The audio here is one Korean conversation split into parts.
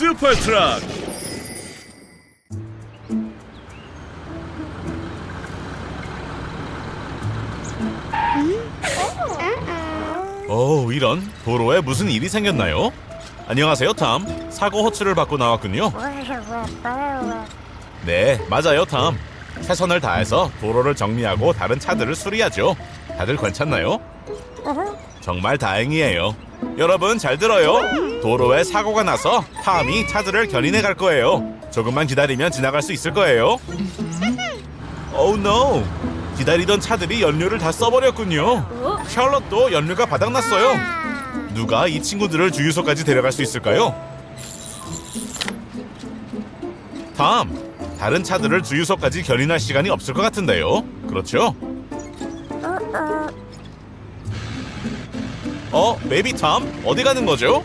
슈퍼 트럭. 오, 이런 도로에 무슨 일이 생겼나요? 안녕하세요, 탐. 사고 호출을 받고 나왔군요. 네, 맞아요, 탐. 최선을 다해서 도로를 정리하고 다른 차들을 수리하죠. 다들 괜찮나요? 정말 다행이에요. 여러분 잘 들어요. 도로에 사고가 나서 탐이 차들을 견인해 갈 거예요. 조금만 기다리면 지나갈 수 있을 거예요. Oh no! 기다리던 차들이 연료를 다 써버렸군요. 샬럿도 연료가 바닥났어요. 누가 이 친구들을 주유소까지 데려갈 수 있을까요? 다음, 다른 차들을 주유소까지 견인할 시간이 없을 것 같은데요. 그렇죠? 어, 베이비 탐, 어디 가는 거죠?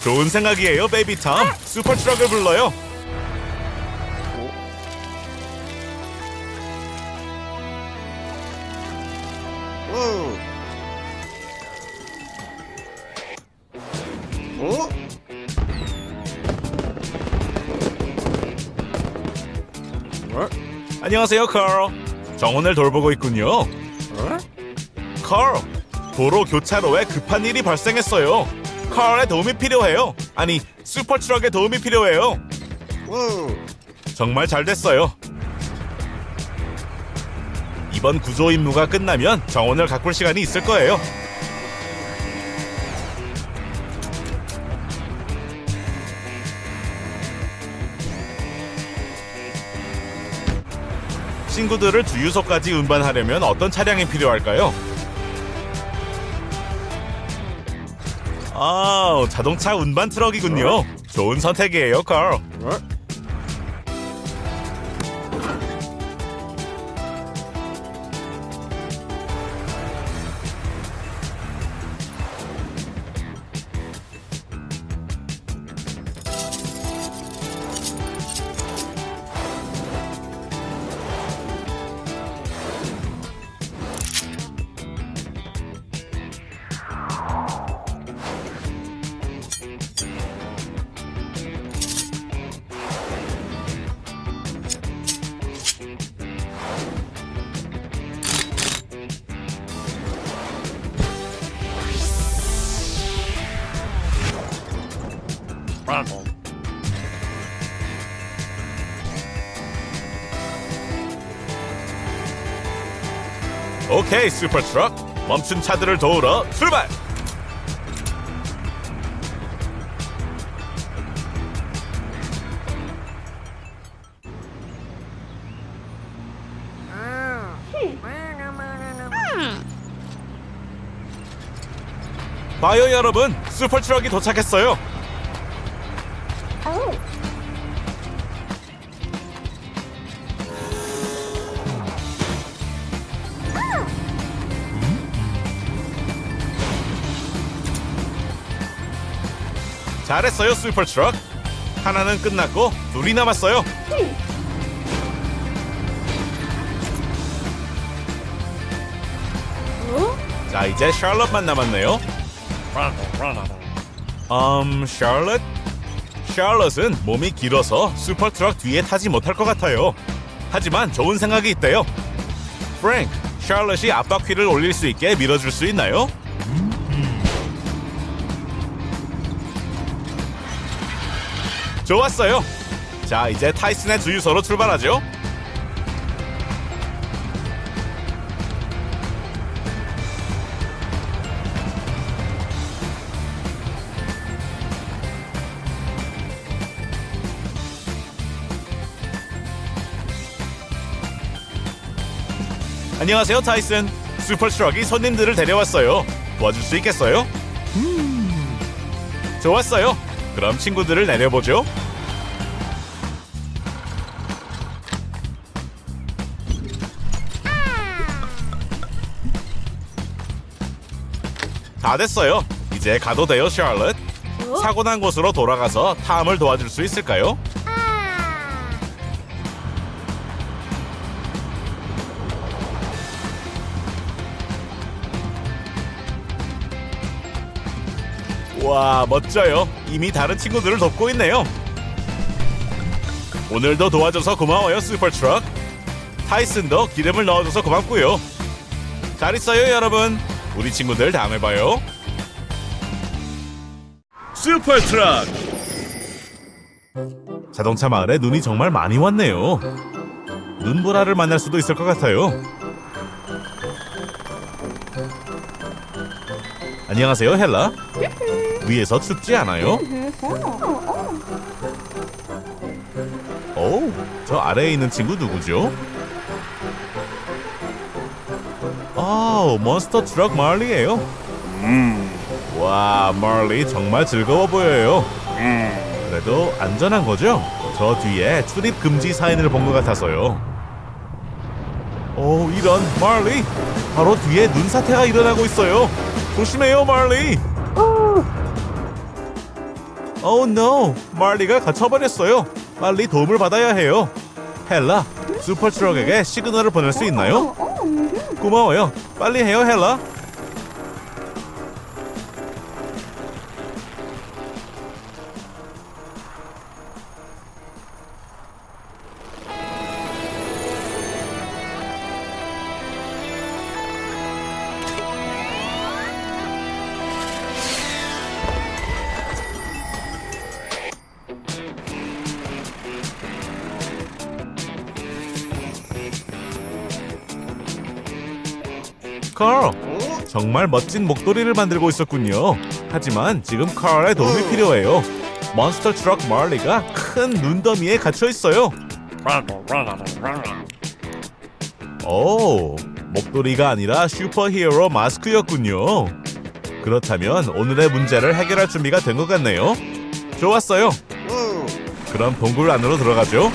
좋은 생각이에요, 베이비 탐. 슈퍼 트럭을 불러요. 안녕하세요, 카л. 정원을 돌보고 있군요. 어? 카л, 도로 교차로에 급한 일이 발생했어요. 카알의 도움이 필요해요. 아니, 슈퍼 트럭의 도움이 필요해요. 우. 정말 잘 됐어요. 이번 구조 임무가 끝나면 정원을 가꿀 시간이 있을 거예요. 친구들을 주유소까지 운반하려면 어떤 차량이 필요할까요? 아, 자동차 운반 트럭이군요. 좋은 선택이에요, 카 어? 오케이 슈퍼 트럭. 멈춘 차들을 도우러 출발! 봐요 여러분 슈퍼 트럭이 도착했어요 잘했어요 슈퍼 트럭. 하나는 끝났고 둘이 남았어요. 자 이제 샬럿만 남았네요. 음 샬럿? 샬럿은 몸이 길어서 슈퍼 트럭 뒤에 타지 못할 것 같아요. 하지만 좋은 생각이 있대요. 프랭크 샬럿이 앞바퀴를 올릴 수 있게 밀어줄 수 있나요? 좋았어요. 자 이제 타이슨의 주유소로 출발하죠. 안녕하세요 타이슨. 슈퍼 트럭이 손님들을 데려왔어요. 도와줄 수 있겠어요? 좋았어요 그럼 친구들을 내려보죠. 다 됐어요. 이제 가도 돼요 샬럿 사고 난 곳으로 돌아가서 탐을 도와줄 수 있을까요? 와 멋져요. 이미 다른 친구들을 돕고 있네요. 오늘도 도와줘서 고마워요 슈퍼트럭. 타이슨도 기름을 넣어줘서 고맙고요. 잘 있어요 여러분. 우리 친구들 다음에 봐요. 슈퍼트럭. 자동차 마을에 눈이 정말 많이 왔네요. 눈보라를 만날 수도 있을 것 같아요. 안녕하세요 헬라. 위에서 춥지 않아요? 오, 저 아래에 있는 친구 누구죠? 아, 몬스터 트럭 말리예요. 와, 말리 정말 즐거워 보여요. 그래도 안전한 거죠? 저 뒤에 출입 금지 사인을 본 것 같아서요. 오, 이런 말리. 바로 뒤에 눈사태가 일어나고 있어요. 조심해요, 말리. 오, 노. 말리가 갇혀버렸어요. 빨리 도움을 받아야 해요. 헬라, 슈퍼트럭에게 시그널을 보낼 수 있나요? 고마워요. 빨리 해요, 헬라. 정말 멋진 목도리를 만들고 있었군요. 하지만 지금 카알의 도움이 필요해요. 몬스터 트럭 말리가 큰 눈더미에 갇혀 있어요. 오, 목도리가 아니라 슈퍼히어로 마스크였군요. 그렇다면 오늘의 문제를 해결할 준비가 된 것 같네요. 좋았어요. Whoa. 그럼 동굴 안으로 들어가죠.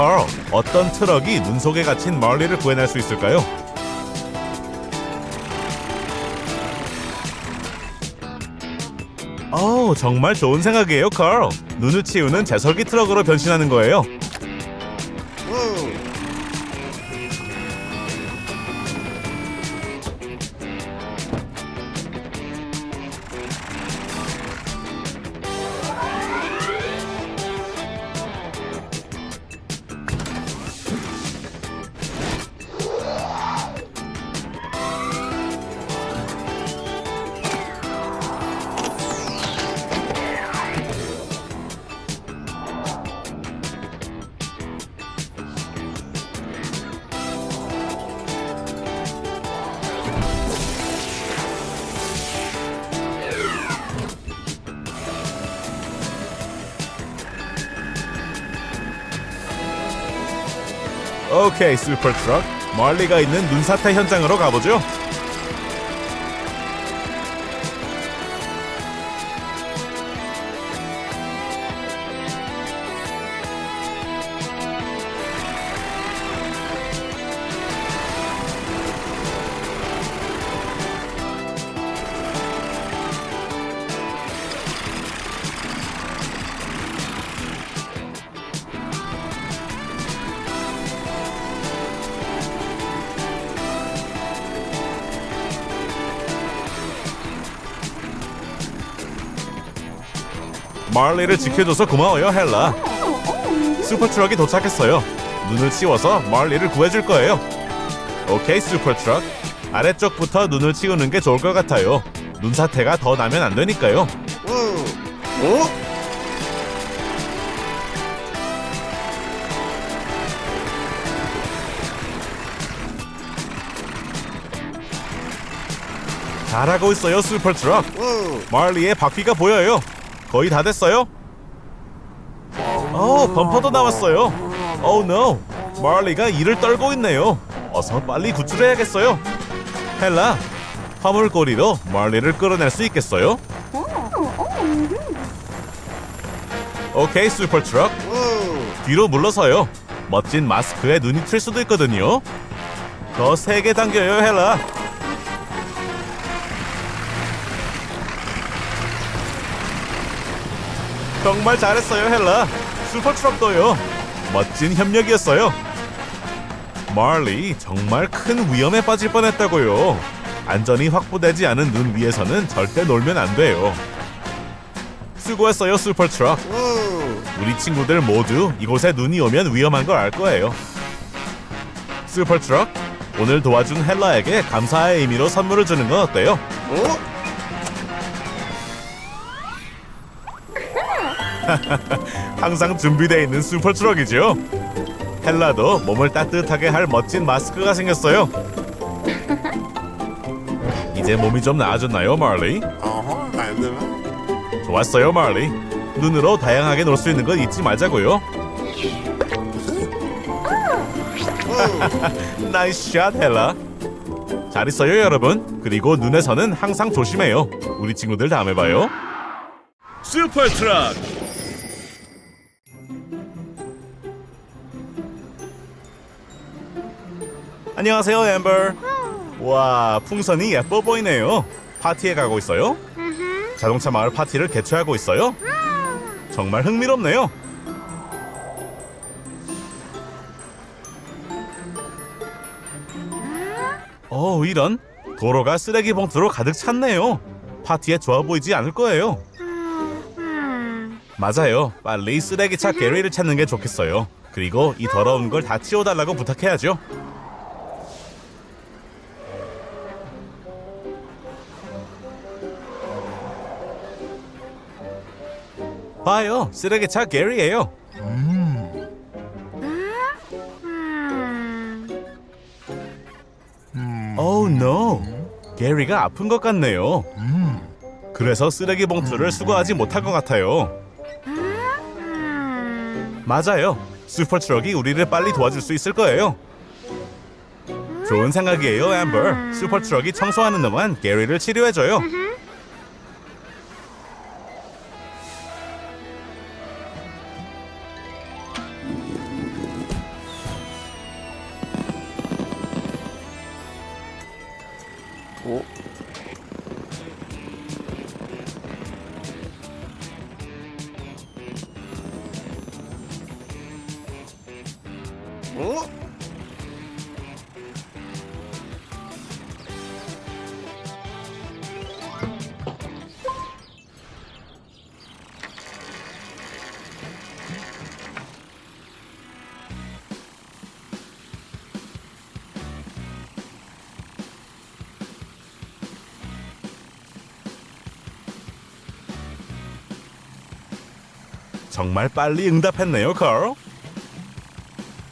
카л, 어떤 트럭이 눈 속에 갇힌 말리를 구해낼 수 있을까요? 어, 정말 좋은 생각이에요, 카л. 눈을 치우는 제설기 트럭으로 변신하는 거예요. 오케이, 슈퍼 트럭. 말리가 있는 눈사태 현장으로 가보죠. 말리를 지켜줘서 고마워요, 헬라. 슈퍼트럭이 도착했어요. 눈을 치워서 말리를 구해줄 거예요. 오케이, 슈퍼트럭. 아래쪽부터 눈을 치우는 게 좋을 것 같아요. 눈 사태가 더 나면 안 되니까요. Whoa. Oh. 잘하고 있어요, 슈퍼트럭. 말리의 바퀴가 보여요. 거의 다 됐어요. 어, 범퍼도 나왔어요. 오, 노. 말리가 이를 떨고 있네요. 어서 빨리 구출해야겠어요. 헬라, 화물고리로 말리를 끌어낼 수 있겠어요? 오케이 슈퍼 트럭 우, 뒤로 물러서요. 멋진 마스크에 눈이 틀 수도 있거든요. 더 세게 당겨요, 헬라. 정말 잘했어요, 헬라. 슈퍼트럭도요. 멋진 협력이었어요. 말리 정말 큰 위험에 빠질 뻔했다고요. 안전이 확보되지 않은 눈 위에서는 절대 놀면 안 돼요. 수고했어요, 슈퍼트럭. 우, 우리 친구들 모두 이곳에 눈이 오면 위험한 걸 알 거예요. 슈퍼트럭, 오늘 도와준 헬라에게 감사의 의미로 선물을 주는 건 어때요? 어? 항상 준비되어 있는 슈퍼트럭이죠. 헬라도 몸을 따뜻하게 할 멋진 마스크가 생겼어요. 이제 몸이 좀 나아졌나요, 마리? 어허, 만들어. 좋았어요, 마리. 눈으로 다양하게 놀 수 있는 건 잊지 말자고요. 우, 나이스 샷 헬라 잘 있어요 여러분 그리고 눈에서는 항상 조심해요 우리 친구들 다음에 봐요 슈퍼 트럭 안녕하세요 엠버 와 풍선이 예뻐 보이네요 파티에 가고 있어요? 자동차 마을 파티를 개최하고 있어요? 정말 흥미롭네요 어 이런 도로가 쓰레기 봉투로 가득 찼네요. 파티에 좋아 보이지 않을 거예요. 맞아요. 빨리 쓰레기차 게리를 찾는 게 좋겠어요. 그리고 이 더러운 걸 다 치워달라고 부탁해야죠. 봐요, 쓰레기차 게리예요. Oh no. 게리가 아픈 것 같네요. 그래서 쓰레기 봉투를 수거하지 못할 것 같아요. 맞아요. 슈퍼 트럭이 우리를 빨리 도와줄 수 있을 거예요. 좋은 생각이에요, 앰버. 슈퍼 트럭이 청소하는 동안 게리를 치료해줘요. 정말 빨리 응답했네요, 컬.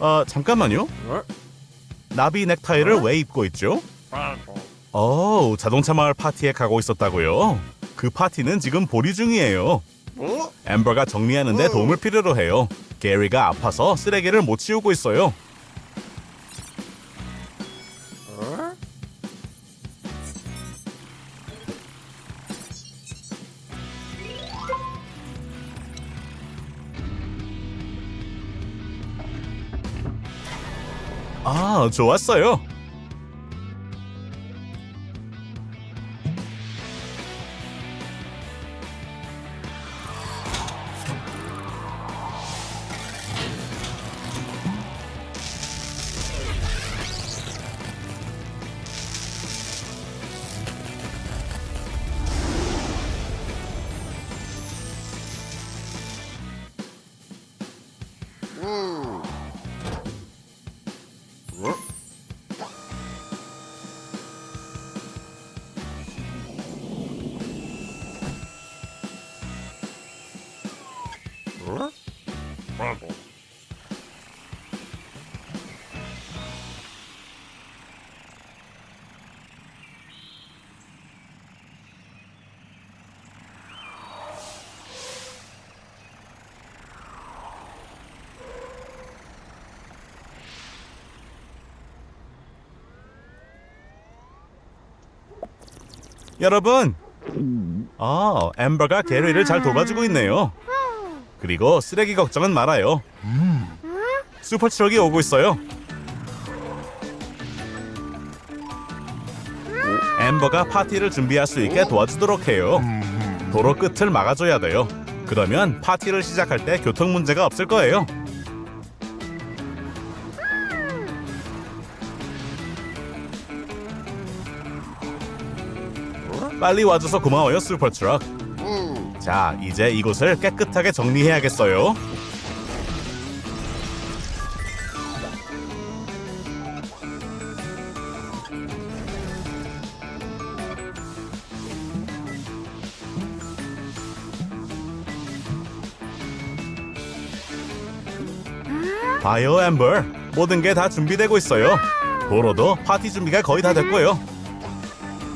아, 잠깐만요. 어? 나비 넥타이를 왜 입고 있죠? 어, 자동차 마을 파티에 가고 있었다고요. 그 파티는 지금 보리 중이에요. 어? 엠버가 정리하는데 음. 도움을 필요로 해요. 게리가 아파서 쓰레기를 못 치우고 있어요. 아, 좋았어요. 여러분. 아, 엠버가 게리를 잘 도와주고 있네요. 그리고 쓰레기 걱정은 말아요. 슈퍼 트럭이 오고 있어요. 엠버가 파티를 준비할 수 있게 도와주도록 해요. 도로 끝을 막아줘야 돼요. 그러면 파티를 시작할 때 교통 문제가 없을 거예요. 빨리 와줘서 고마워요, 슈퍼트럭. 자, 이제 이곳을 깨끗하게 정리해야겠어요. 바이오 엠버 모든 게 다 준비되고 있어요. 도로도 파티 준비가 거의 다 됐고요.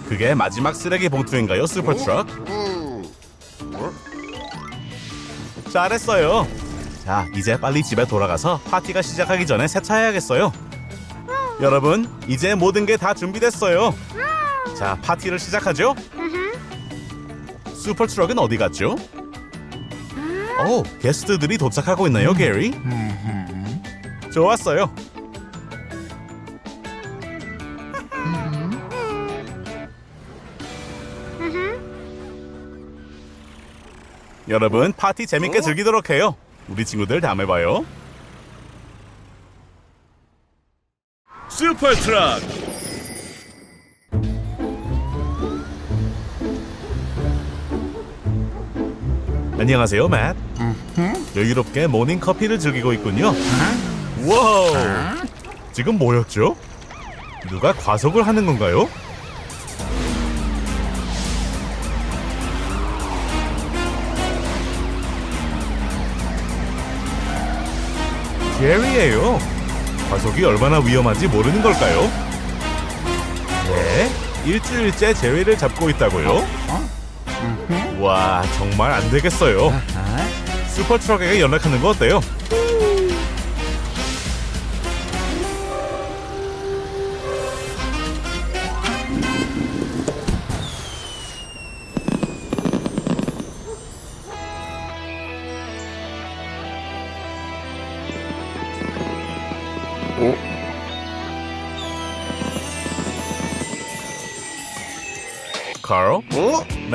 그게 마지막 쓰레기 봉투인가요, 슈퍼 트럭? 잘했어요. 자, 이제 빨리 집에 돌아가서 파티가 시작하기 전에 세차해야겠어요. 여러분, 이제 모든 게 다 준비됐어요. 자, 파티를 시작하죠. 슈퍼 트럭은 어디 갔죠? 오, 게스트들이 도착하고 있나요, 게리? 좋았어요. 여러분, 파티 재밌게 즐기도록 해요. 우리 친구들 다음에 봐요. 슈퍼 트럭. 안녕하세요, 맷. 여유롭게 모닝 커피를 즐기고 있군요. 와우. 지금 뭐였죠? 누가 과속을 하는 건가요? 제리예요. 과속이 얼마나 위험한지 모르는 걸까요? 네, 일주일째 제리를 잡고 있다고요? 와, 정말 안 되겠어요. 슈퍼 트럭에게 연락하는 거 어때요?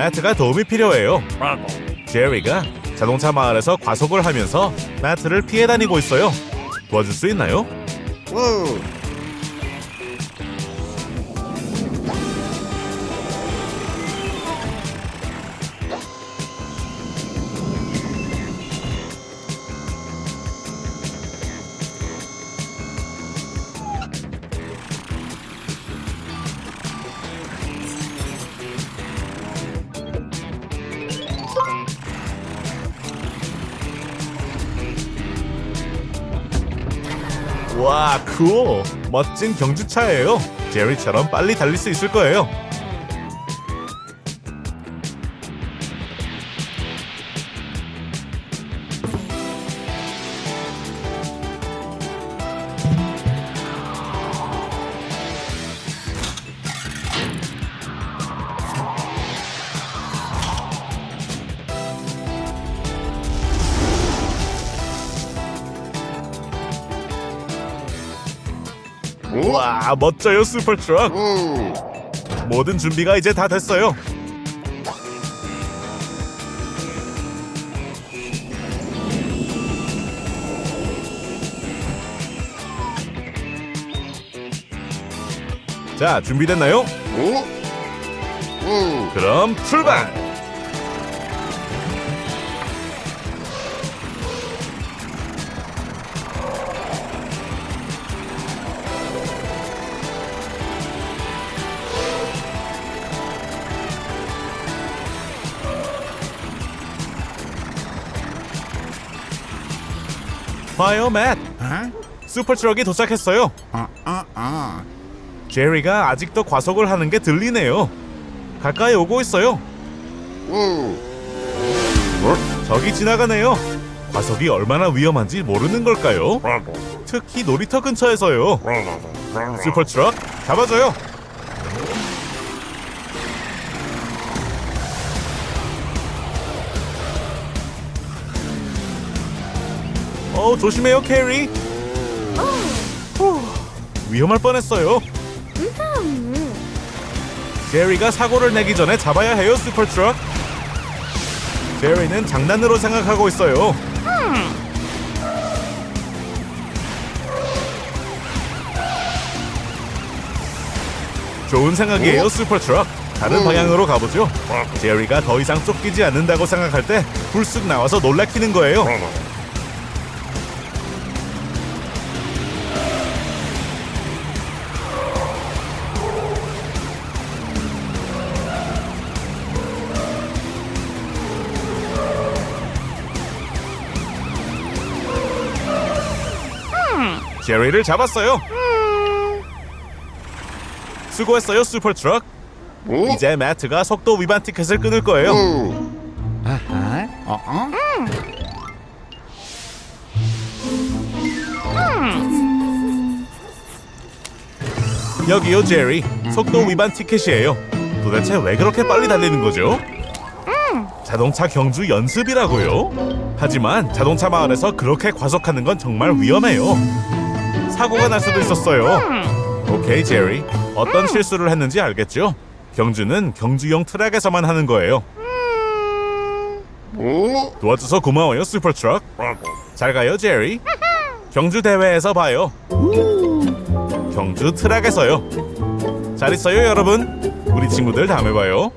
어? 매트가 도움이 필요해요. 제리가 자동차 마을에서 과속을 하면서 매트를 피해 다니고 있어요. 도와줄 수 있나요? 우, 와, 쿨! 멋진 경주차예요. 제리처럼 빨리 달릴 수 있을 거예요. 와, 멋져요, 슈퍼트럭. 우, 모든 준비가 이제 다 됐어요. 자, 준비됐나요? 그럼 출발! 봐요, 맷. 슈퍼 트럭이 도착했어요. 제리가 아직도 과속을 하는 게 들리네요. 가까이 오고 있어요. 우, 저기 지나가네요. 과속이 얼마나 위험한지 모르는 걸까요? 특히 놀이터 근처에서요. 슈퍼 트럭 잡아줘요. 어, 조심해요, 캐리. 후, 위험할 뻔했어요. 제리가 사고를 내기 전에 잡아야 해요, 슈퍼트럭. 제리는 장난으로 생각하고 있어요. 좋은 생각이에요, 슈퍼트럭. 다른 음. 방향으로 가보죠. 제리가 더 이상 쫓기지 않는다고 생각할 때 불쑥 나와서 놀래키는 거예요. 제리를 잡았어요. 수고했어요, 슈퍼트럭. 응? 이제 매트가 속도 위반 티켓을 끊을 거예요. 응. 아하. 어? 어? 여기요, 제리. 속도 위반 티켓이에요. 도대체 왜 그렇게 빨리 달리는 거죠? 자동차 경주 연습이라고요? 하지만 자동차 마을에서 그렇게 과속하는 건 정말 위험해요. 사고가 날 수도 있었어요. 오케이, 제리. 어떤 실수를 했는지 알겠죠? 경주는 경주용 트랙에서만 하는 거예요. 응? 도와줘서 고마워요, 슈퍼트럭. 잘 가요, 제리. 경주 대회에서 봐요. 경주 트랙에서요. 잘 있어요, 여러분. 우리 친구들 다음에 봐요.